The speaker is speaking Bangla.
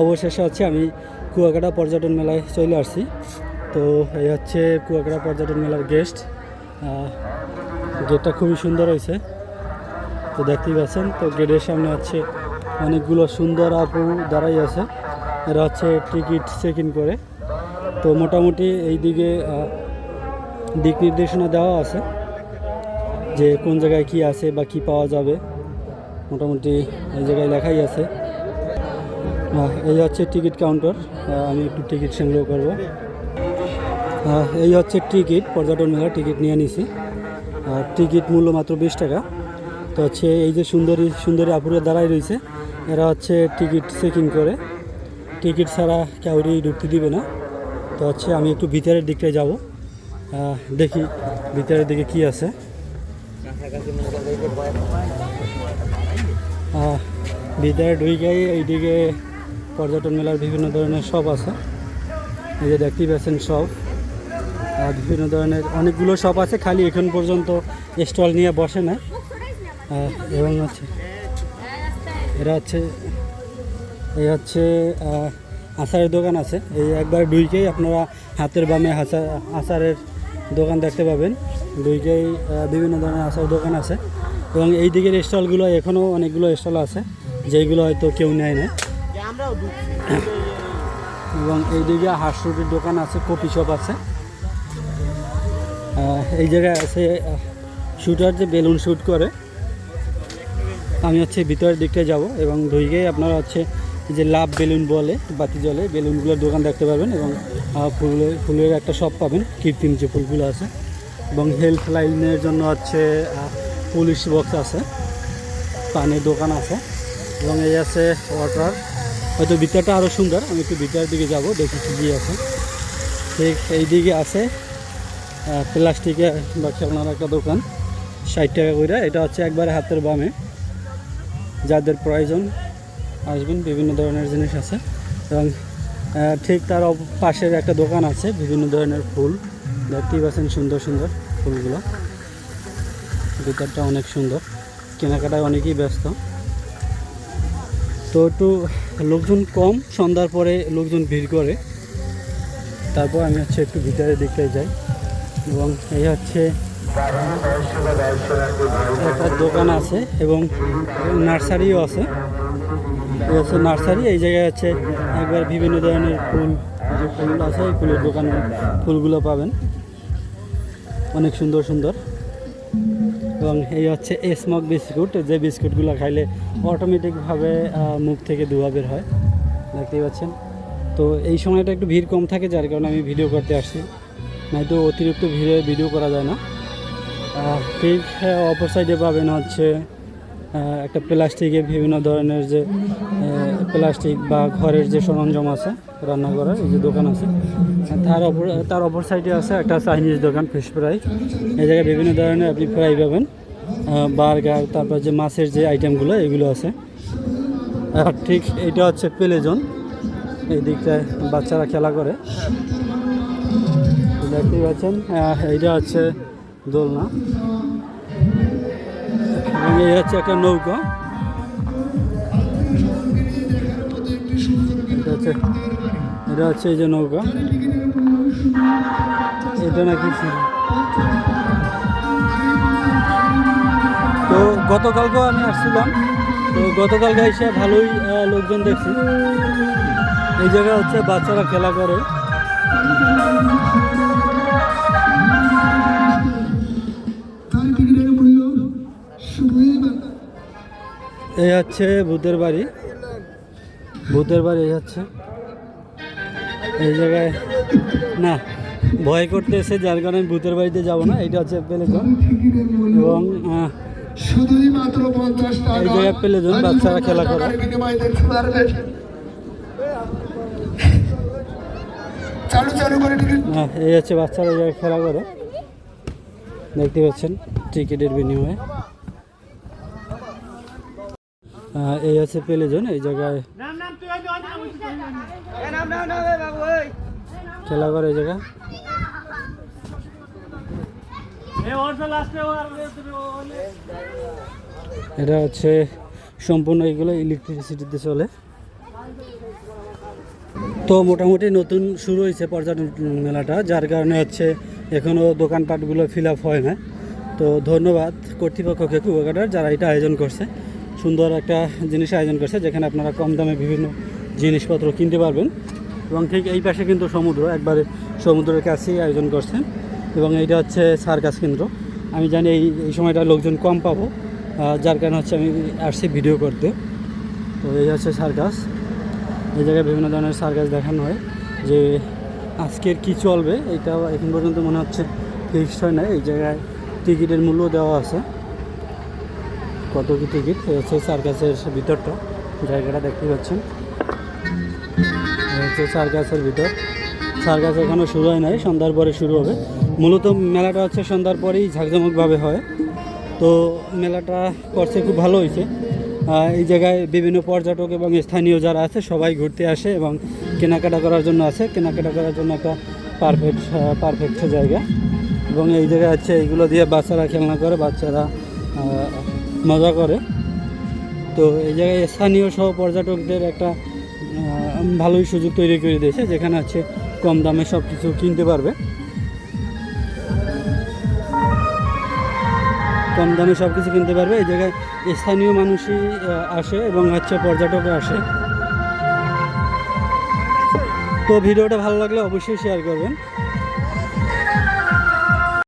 অবশেষে হচ্ছে আমি কুয়াকাটা পর্যটন মেলায় চলে আসছি। তো এই হচ্ছে কুয়াকাটা পর্যটন মেলার গেস্ট গেটটা খুবই সুন্দর হয়েছে। তো দেখতেই পাচ্ছেন, তো গেটের সামনে হচ্ছে অনেকগুলো সুন্দর আপু দাঁড়াই আছে। এরা হচ্ছে টিকিট চেক ইন করে। তো মোটামুটি এই দিকে দিক নির্দেশনা দেওয়া আছে যে কোন জায়গায় কি আছে বা কি পাওয়া যাবে। মোটামুটি এই জায়গায় লেখাই আছে। এই হচ্ছে টিকিট কাউন্টার। আমি একটু টিকিট সংগ্রহ করব। এই হচ্ছে টিকিট, পর্যটন মেলার টিকিট নিয়ে নিছি। টিকিট মূল্য মাত্র বিশ টাকা। তো হচ্ছে এই যে সুন্দরী সুন্দরী আপুরে দাঁড়াই রয়েছে, এরা হচ্ছে টিকিট চেকিং করে। টিকিট ছাড়া কাউরি ঢুকতে দিবে না। তো হচ্ছে আমি একটু ভিতরের দিকটায় যাব। দেখি ভিতরের দিকে কি আছে। ভিতরে ঢুকেই এইদিকে পর্যটন মেলার বিভিন্ন ধরনের শপ আছে। এই যে দেখতেই পাচ্ছেন শপ আর বিভিন্ন ধরনের অনেকগুলো শপ আছে, খালি এখন পর্যন্ত স্টল নিয়ে বসে না এবং হচ্ছে, এরা হচ্ছে, এই হচ্ছে আচারের দোকান আছে। এই একবার ডুইকেই আপনারা হাতের বামে আচারের দোকান দেখতে পাবেন। ডুইকেই বিভিন্ন ধরনের আচার দোকান আছে। এবং এই দিকের স্টলগুলো এখনও অনেকগুলো স্টল আছে যেইগুলো হয়তো কেউ নেয় না এবং এইদিকে হাঁসরুটির দোকান আছে, কপি শপ আছে। এই জায়গায় আছে শুটার যে বেলুন শ্যুট করে, আমি হচ্ছে ভিতরের দিকটা যাব এবং ধুইকেই আপনারা হচ্ছে যে লাভ বেলুন বলে, বাতি জলে বেলুনগুলোর দোকান দেখতে পাবেন এবং ফুলের ফুলের একটা শপ পাবেন, কৃত্রিম যে ফুলগুলো আছে। এবং হেল্প লাইনের জন্য হচ্ছে পুলিশ বক্স আছে, পানির দোকান আছে। এবং এই আছে ওয়াটার হয়তো ভিতরটা আরও সুন্দর, আমি একটু ভিতরের দিকে যাব, দেখি কি আছে। ঠিক এই দিকে আছে প্লাস্টিকের বা খেলনার একটা দোকান, ষাট টাকা করে এটা হচ্ছে একবারে হাতের বামে। যাদের প্রয়োজন আসবেন, বিভিন্ন ধরনের জিনিস আছে। এবং ঠিক তার পাশের একটা দোকান আছে, বিভিন্ন ধরনের ফুল। দেখতেই পাচ্ছেন সুন্দর সুন্দর ফুলগুলো। ভিতরটা অনেক সুন্দর। কেনাকাটায় অনেকেই ব্যস্ত। তো একটু লোকজন কম, সন্ধ্যার পরে লোকজন ভিড় করে। তারপর আমি হচ্ছে একটু ভিতরের দিকটায় যাই। এবং এই হচ্ছে একটা দোকান আছে এবং নার্সারিও আছে। এই হচ্ছে নার্সারি, এই জায়গায় হচ্ছে একবার বিভিন্ন ধরনের ফুল যে ফুল আছে। এই ফুলের দোকানে ফুলগুলো পাবেন। অনেক সুন্দর সুন্দর। এবং এই হচ্ছে স্মক বিস্কুট, যে বিস্কুটগুলো খাইলে অটোমেটিকভাবে মুখ থেকে ধোয়া বের হয়। দেখতেই পাচ্ছেন? তো এই সময়টা একটু ভিড় কম থাকে, যার কারণে আমি ভিডিও করতে আসছি। নয়তো অতিরিক্ত ভিড়ে ভিডিও করা যায় না। ঠিক, অপর সাইডে পাবেন হচ্ছে একটা প্লাস্টিকে বিভিন্ন ধরনের যে প্লাস্টিক বা ঘরের যে সরঞ্জাম আছে রান্না করার যে দোকান আছে, তার অপর তার অপর সাইডে আছে একটা চাইনিজ দোকান ফিশ ফ্রাই এই জায়গায় বিভিন্ন ধরনের আপনি ফ্রাই পাবেন বার্গার তারপর যে মাছের যে আইটেমগুলো এগুলো আছে। আর ঠিক এটা হচ্ছে প্লেজন এই দিকটায় বাচ্চারা খেলা করে। দেখতেই পাচ্ছেন এইটা হচ্ছে দোলনা। এই হচ্ছে একটা নৌকা। এটা হচ্ছে এই যে নৌকা। এটা নাকি। তো গতকালকেও আমি আসছিলাম। তো গতকালকে এসে ভালোই লোকজন দেখছি। এই জায়গায় হচ্ছে বাচ্চারা খেলা করে। এই হচ্ছে ভূতের বাড়ি। ভূতের বাড়ি এই হচ্ছে। এই জায়গায় না ভয় করতে এসে যার কারণে আমি ভূতের বাড়িতে যাব না এটা হচ্ছে প্লেজন এবং শুধুই মাত্র পঞ্চাশ টাকা। এই জায়গায় প্লেজন, বাচ্চারা খেলা করে। চালু চালু করে এই হচ্ছে বাচ্চারা এই জায়গায় খেলা করে। দেখতে পাচ্ছেন টিকিটের বিনিময়ে। এই হচ্ছে প্লেজন, এই জায়গায় খেলা করে এই জায়গা। এটা হচ্ছে সম্পূর্ণ এগুলো ইলেকট্রিসিটিতে চলে। তো মোটামুটি নতুন শুরু হয়েছে পর্যটন মেলাটা, যার কারণে হচ্ছে এখনও দোকানপাটগুলো ফিল আপ হয় না। তো ধন্যবাদ কর্তৃপক্ষকে কুয়াকাটার, যারা এটা আয়োজন করছে। সুন্দর একটা জিনিস আয়োজন করছে, যেখানে আপনারা কম দামে বিভিন্ন জিনিসপত্র কিনতে পারবেন। এবং ঠিক এই পাশে কিন্তু সমুদ্র, একবারে সমুদ্রের কাছেই আয়োজন করছে। এবং এইটা হচ্ছে সার্কাস কেন্দ্র। আমি জানি এই এই সময়টা লোকজন কম পাবো যার কারণে হচ্ছে আমি আসছি ভিডিও করতে। তো এই হচ্ছে সার্কাস। এই জায়গায় বিভিন্ন ধরনের সার্কাস দেখানো হয়, যে আজকের কি চলবে এটা এখন পর্যন্ত মনে হচ্ছে ফিক্সড হয় না এই জায়গায় টিকিটের মূল্য দেওয়া আছে। কত কি টিকিট হচ্ছে সার্কাসের ভিতরটা। জায়গাটা দেখতে পাচ্ছেন। হচ্ছে সার্কাসের ভিতর। সার্কাস এখনও শুরু হয় নাই, সন্ধ্যার পরে শুরু হবে। মূলত মেলাটা হচ্ছে সন্ধ্যার পরেই ঝাঁকজমকভাবে হয়। তো মেলাটা করছে খুব ভালো হয়েছে। এই জায়গায় বিভিন্ন পর্যটক এবং স্থানীয় যারা আছে, সবাই ঘুরতে আসে এবং কেনাকাটা করার জন্য আছে। কেনাকাটা করার জন্য একটা পারফেক্ট পারফেক্ট জায়গা। এবং এই জায়গায় হচ্ছে এইগুলো দিয়ে বাচ্চারা খেলনা করে। বাচ্চারা মজা করে। তো এই জায়গায় স্থানীয় সহ পর্যটকদের একটা ভালোই সুযোগ তৈরি করে দিয়েছে, যেখানে হচ্ছে কম দামে সব কিছু কিনতে পারবে। কম দামে সব কিছু কিনতে পারবে। এই জায়গায় স্থানীয় মানুষই আসে এবং হচ্ছে পর্যটকও আসে। তো ভিডিওটা ভালো লাগলে অবশ্যই শেয়ার করবেন।